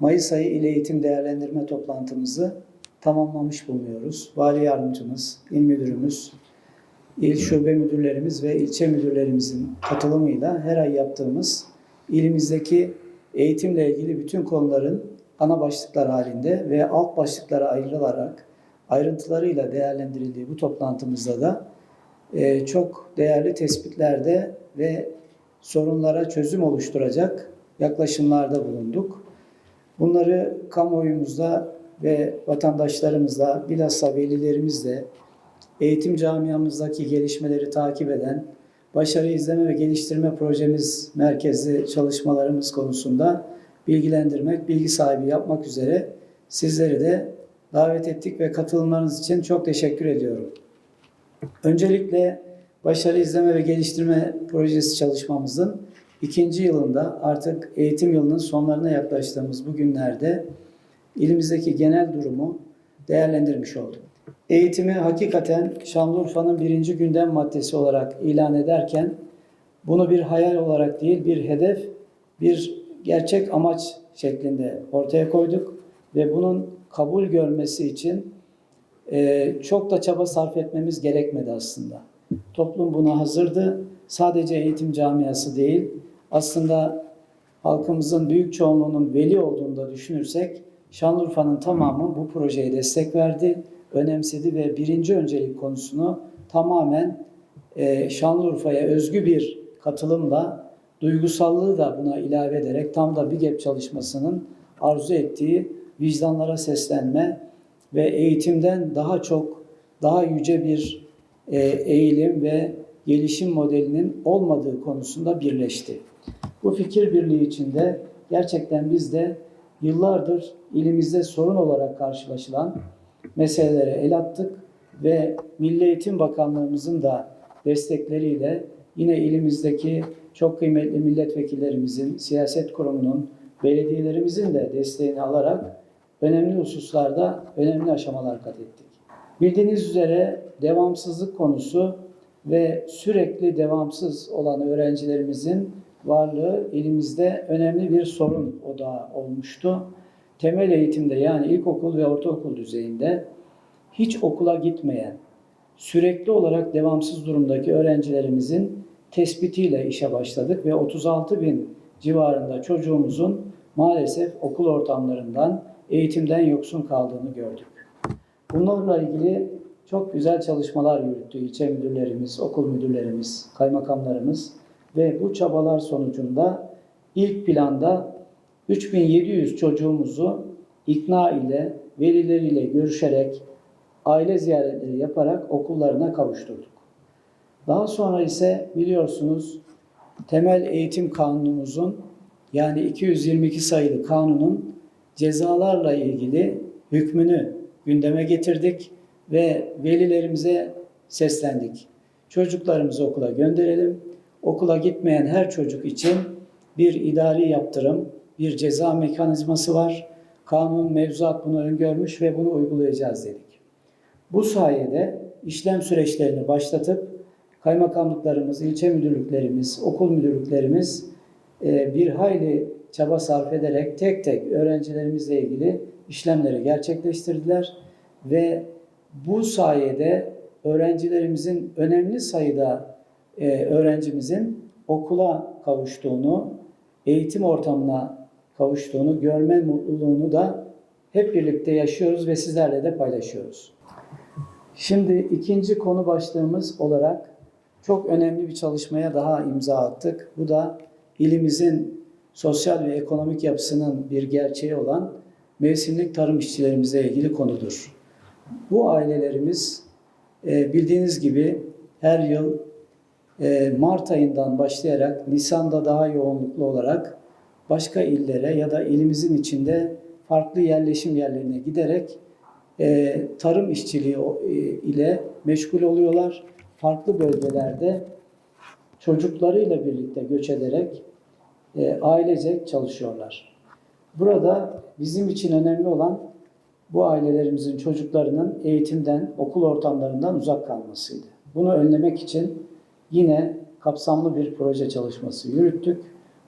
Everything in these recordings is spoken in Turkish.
Mayıs ayı ile eğitim değerlendirme toplantımızı tamamlamış bulunuyoruz. Vali yardımcımız, il müdürümüz, il şube müdürlerimiz ve ilçe müdürlerimizin katılımıyla her ay yaptığımız ilimizdeki eğitimle ilgili bütün konuların ana başlıklar halinde ve alt başlıklara ayrılarak ayrıntılarıyla değerlendirildiği bu toplantımızda da e, çok değerli tespitlerde ve sorunlara çözüm oluşturacak yaklaşımlarda bulunduk. Bunları kamuoyumuzda ve vatandaşlarımızla, bilhassa velilerimizle, eğitim camiamızdaki gelişmeleri takip eden, başarı izleme ve geliştirme projemiz merkezli çalışmalarımız konusunda bilgilendirmek, bilgi sahibi yapmak üzere sizleri de davet ettik ve katılımlarınız için çok teşekkür ediyorum. Öncelikle Başarı İzleme ve Geliştirme Projesi çalışmamızın ikinci yılında artık eğitim yılının sonlarına yaklaştığımız bu günlerde ilimizdeki genel durumu değerlendirmiş olduk. Eğitimi hakikaten Şanlıurfa'nın birinci gündem maddesi olarak ilan ederken bunu bir hayal olarak değil bir hedef, bir gerçek amaç şeklinde ortaya koyduk ve bunun kabul görmesi için e, çok da çaba sarf etmemiz gerekmedi aslında. Toplum buna hazırdı. Sadece eğitim camiası değil, aslında halkımızın büyük çoğunluğunun veli olduğunu da düşünürsek, Şanlıurfa'nın tamamı bu projeye destek verdi, önemsedi ve birinci öncelik konusunu tamamen e, Şanlıurfa'ya özgü bir katılımla, duygusallığı da buna ilave ederek tam da BİGEP çalışmasının arzu ettiği vicdanlara seslenme ve eğitimden daha çok, daha yüce bir e, eğilim ve gelişim modelinin olmadığı konusunda birleşti. Bu fikir birliği içinde gerçekten biz de yıllardır ilimizde sorun olarak karşılaşılan meselelere el attık ve Milli Eğitim Bakanlığımızın da destekleriyle yine ilimizdeki çok kıymetli milletvekillerimizin, siyaset kurumunun, belediyelerimizin de desteğini alarak önemli hususlarda önemli aşamalar kat ettik. Bildiğiniz üzere devamsızlık konusu ve sürekli devamsız olan öğrencilerimizin varlığı elimizde önemli bir sorun odağı olmuştu. Temel eğitimde yani ilkokul ve ortaokul düzeyinde hiç okula gitmeyen, sürekli olarak devamsız durumdaki öğrencilerimizin tespitiyle işe başladık ve 36 bin civarında çocuğumuzun maalesef okul ortamlarından, eğitimden yoksun kaldığını gördük. Bunlarla ilgili çok güzel çalışmalar yürüttü ilçe müdürlerimiz, okul müdürlerimiz, kaymakamlarımız ve bu çabalar sonucunda ilk planda 3700 çocuğumuzu ikna ile, velileriyle görüşerek, aile ziyaretleri yaparak okullarına kavuşturduk. Daha sonra ise biliyorsunuz temel eğitim kanunumuzun yani 222 sayılı kanunun cezalarla ilgili hükmünü gündeme getirdik ve velilerimize seslendik. Çocuklarımızı okula gönderelim. Okula gitmeyen her çocuk için bir idari yaptırım, bir ceza mekanizması var. Kanun, mevzuat bunu öngörmüş ve bunu uygulayacağız dedik. Bu sayede işlem süreçlerini başlatıp kaymakamlıklarımız, ilçe müdürlüklerimiz, okul müdürlüklerimiz e, bir hayli çaba sarf ederek tek tek öğrencilerimizle ilgili işlemleri gerçekleştirdiler ve bu sayede öğrencilerimizin önemli sayıda e, öğrencimizin okula kavuştuğunu, eğitim ortamına kavuştuğunu görme mutluluğunu da hep birlikte yaşıyoruz ve sizlerle de paylaşıyoruz. Şimdi ikinci konu başlığımız olarak çok önemli bir çalışmaya daha imza attık. Bu da ilimizin sosyal ve ekonomik yapısının bir gerçeği olan mevsimlik tarım işçilerimize ilgili konudur. Bu ailelerimiz e, bildiğiniz gibi her yıl e, Mart ayından başlayarak Nisan'da daha yoğunluklu olarak başka illere ya da ilimizin içinde farklı yerleşim yerlerine giderek e, tarım işçiliği ile meşgul oluyorlar farklı bölgelerde çocuklarıyla birlikte göç ederek e, ailecek çalışıyorlar. Burada bizim için önemli olan bu ailelerimizin çocuklarının eğitimden, okul ortamlarından uzak kalmasıydı. Bunu önlemek için yine kapsamlı bir proje çalışması yürüttük.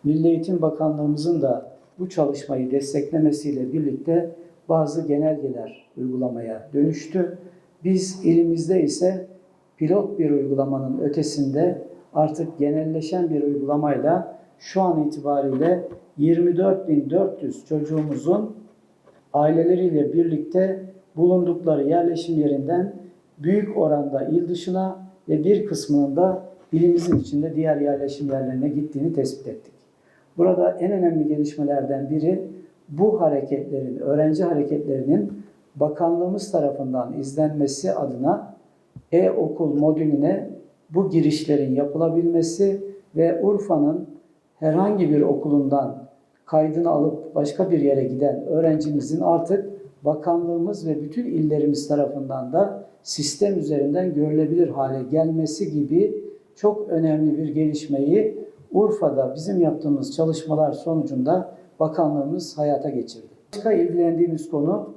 Milli Eğitim Bakanlığımızın da bu çalışmayı desteklemesiyle birlikte bazı genelgeler uygulamaya dönüştü. Biz ilimizde ise pilot bir uygulamanın ötesinde artık genelleşen bir uygulamayla şu an itibariyle 24.400 çocuğumuzun aileleriyle birlikte bulundukları yerleşim yerinden büyük oranda il dışına ve bir kısmının da ilimizin içinde diğer yerleşim yerlerine gittiğini tespit ettik. Burada en önemli gelişmelerden biri bu hareketlerin, öğrenci hareketlerinin bakanlığımız tarafından izlenmesi adına e-okul modülüne bu girişlerin yapılabilmesi ve Urfa'nın herhangi bir okulundan kaydını alıp başka bir yere giden öğrencimizin artık bakanlığımız ve bütün illerimiz tarafından da sistem üzerinden görülebilir hale gelmesi gibi çok önemli bir gelişmeyi Urfa'da bizim yaptığımız çalışmalar sonucunda bakanlığımız hayata geçirdi. Başka ilgilendiğimiz konu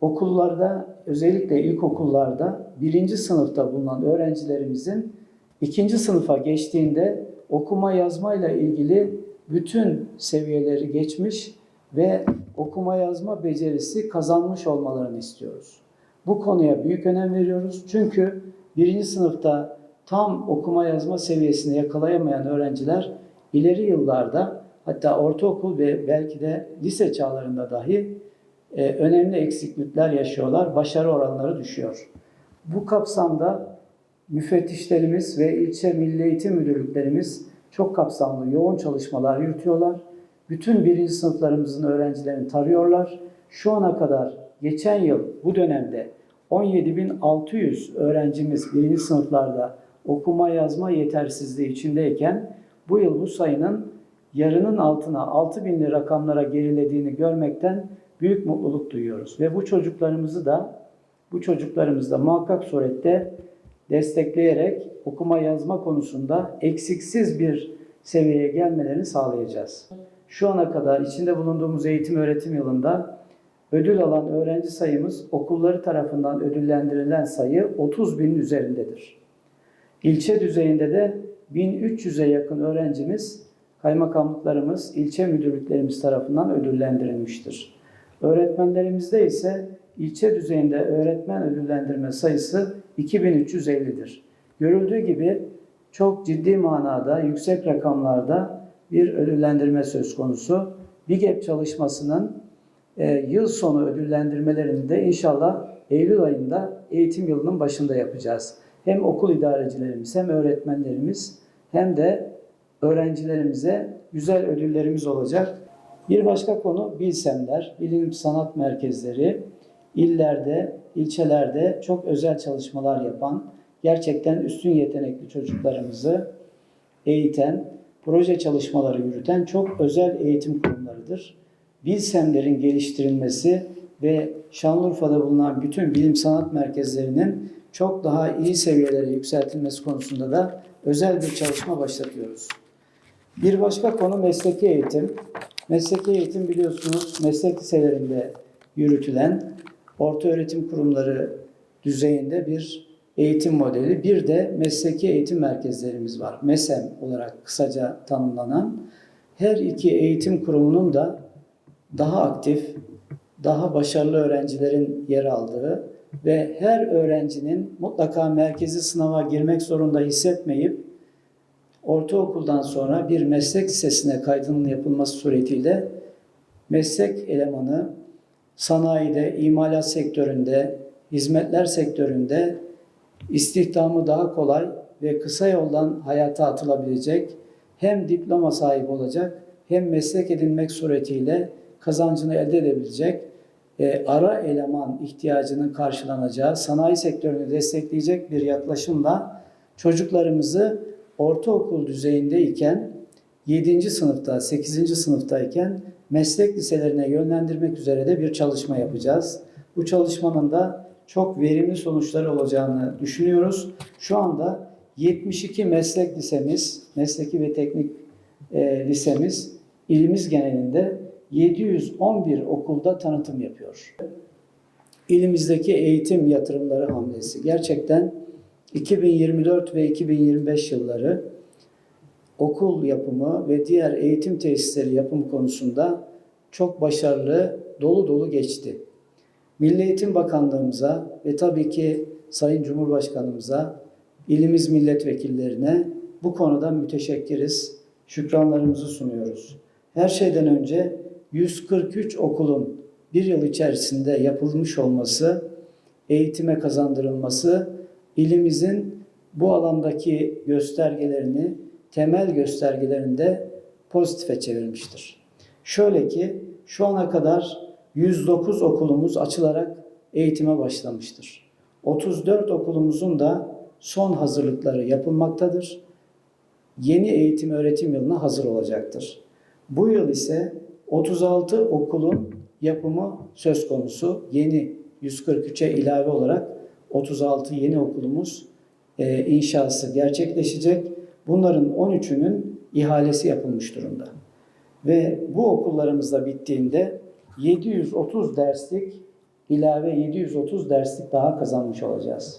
okullarda özellikle ilkokullarda birinci sınıfta bulunan öğrencilerimizin ikinci sınıfa geçtiğinde okuma yazmayla ilgili bütün seviyeleri geçmiş ve okuma yazma becerisi kazanmış olmalarını istiyoruz. Bu konuya büyük önem veriyoruz. Çünkü birinci sınıfta tam okuma yazma seviyesini yakalayamayan öğrenciler ileri yıllarda hatta ortaokul ve belki de lise çağlarında dahi e, önemli eksiklikler yaşıyorlar. Başarı oranları düşüyor. Bu kapsamda müfettişlerimiz ve ilçe milli eğitim müdürlüklerimiz çok kapsamlı yoğun çalışmalar yürütüyorlar. Bütün birinci sınıflarımızın öğrencilerini tarıyorlar. Şu ana kadar geçen yıl bu dönemde 17.600 öğrencimiz birinci sınıflarda okuma yazma yetersizliği içindeyken bu yıl bu sayının yarının altına 6.000'li rakamlara gerilediğini görmekten büyük mutluluk duyuyoruz. Ve bu çocuklarımızı da bu çocuklarımızı da muhakkak surette destekleyerek okuma yazma konusunda eksiksiz bir seviyeye gelmelerini sağlayacağız. Şu ana kadar içinde bulunduğumuz eğitim öğretim yılında ödül alan öğrenci sayımız okulları tarafından ödüllendirilen sayı 30 binin üzerindedir. İlçe düzeyinde de 1300'e yakın öğrencimiz kaymakamlıklarımız, ilçe müdürlüklerimiz tarafından ödüllendirilmiştir. Öğretmenlerimizde ise ilçe düzeyinde öğretmen ödüllendirme sayısı 2350'dir. Görüldüğü gibi çok ciddi manada yüksek rakamlarda bir ödüllendirme söz konusu. BİGEP çalışmasının e, yıl sonu ödüllendirmelerini de inşallah Eylül ayında eğitim yılının başında yapacağız. Hem okul idarecilerimiz hem öğretmenlerimiz hem de öğrencilerimize güzel ödüllerimiz olacak. Bir başka konu bilsemler, bilim sanat merkezleri, illerde, ilçelerde çok özel çalışmalar yapan, gerçekten üstün yetenekli çocuklarımızı eğiten, proje çalışmaları yürüten çok özel eğitim kurumlarıdır. Bilsemlerin geliştirilmesi ve Şanlıurfa'da bulunan bütün bilim sanat merkezlerinin çok daha iyi seviyelere yükseltilmesi konusunda da özel bir çalışma başlatıyoruz. Bir başka konu mesleki eğitim. Mesleki eğitim biliyorsunuz meslek liselerinde yürütülen orta öğretim kurumları düzeyinde bir eğitim modeli. Bir de mesleki eğitim merkezlerimiz var. MESEM olarak kısaca tanımlanan. Her iki eğitim kurumunun da daha aktif, daha başarılı öğrencilerin yer aldığı ve her öğrencinin mutlaka merkezi sınava girmek zorunda hissetmeyip ortaokuldan sonra bir meslek lisesine kaydının yapılması suretiyle meslek elemanı sanayide, imalat sektöründe, hizmetler sektöründe istihdamı daha kolay ve kısa yoldan hayata atılabilecek hem diploma sahibi olacak hem meslek edinmek suretiyle kazancını elde edebilecek e, ara eleman ihtiyacının karşılanacağı, sanayi sektörünü destekleyecek bir yaklaşımla çocuklarımızı ortaokul düzeyindeyken 7. sınıfta, 8. sınıftayken meslek liselerine yönlendirmek üzere de bir çalışma yapacağız. Bu çalışmanın da çok verimli sonuçları olacağını düşünüyoruz. Şu anda 72 meslek lisemiz, mesleki ve teknik e, lisemiz ilimiz genelinde 711 okulda tanıtım yapıyor. İlimizdeki eğitim yatırımları hamlesi gerçekten 2024 ve 2025 yılları okul yapımı ve diğer eğitim tesisleri yapımı konusunda çok başarılı, dolu dolu geçti. Milli Eğitim Bakanlığımıza ve tabii ki Sayın Cumhurbaşkanımıza, ilimiz milletvekillerine bu konuda müteşekkiriz, şükranlarımızı sunuyoruz. Her şeyden önce 143 okulun bir yıl içerisinde yapılmış olması, eğitime kazandırılması, ilimizin bu alandaki göstergelerini, temel göstergelerini de pozitife çevirmiştir. Şöyle ki şu ana kadar 109 okulumuz açılarak eğitime başlamıştır. 34 okulumuzun da son hazırlıkları yapılmaktadır. Yeni eğitim öğretim yılına hazır olacaktır. Bu yıl ise 36 okulun yapımı söz konusu. Yeni 143'e ilave olarak 36 yeni okulumuz e, inşası gerçekleşecek. Bunların 13'ünün ihalesi yapılmış durumda. Ve bu okullarımızda bittiğinde 730 derslik ilave 730 derslik daha kazanmış olacağız.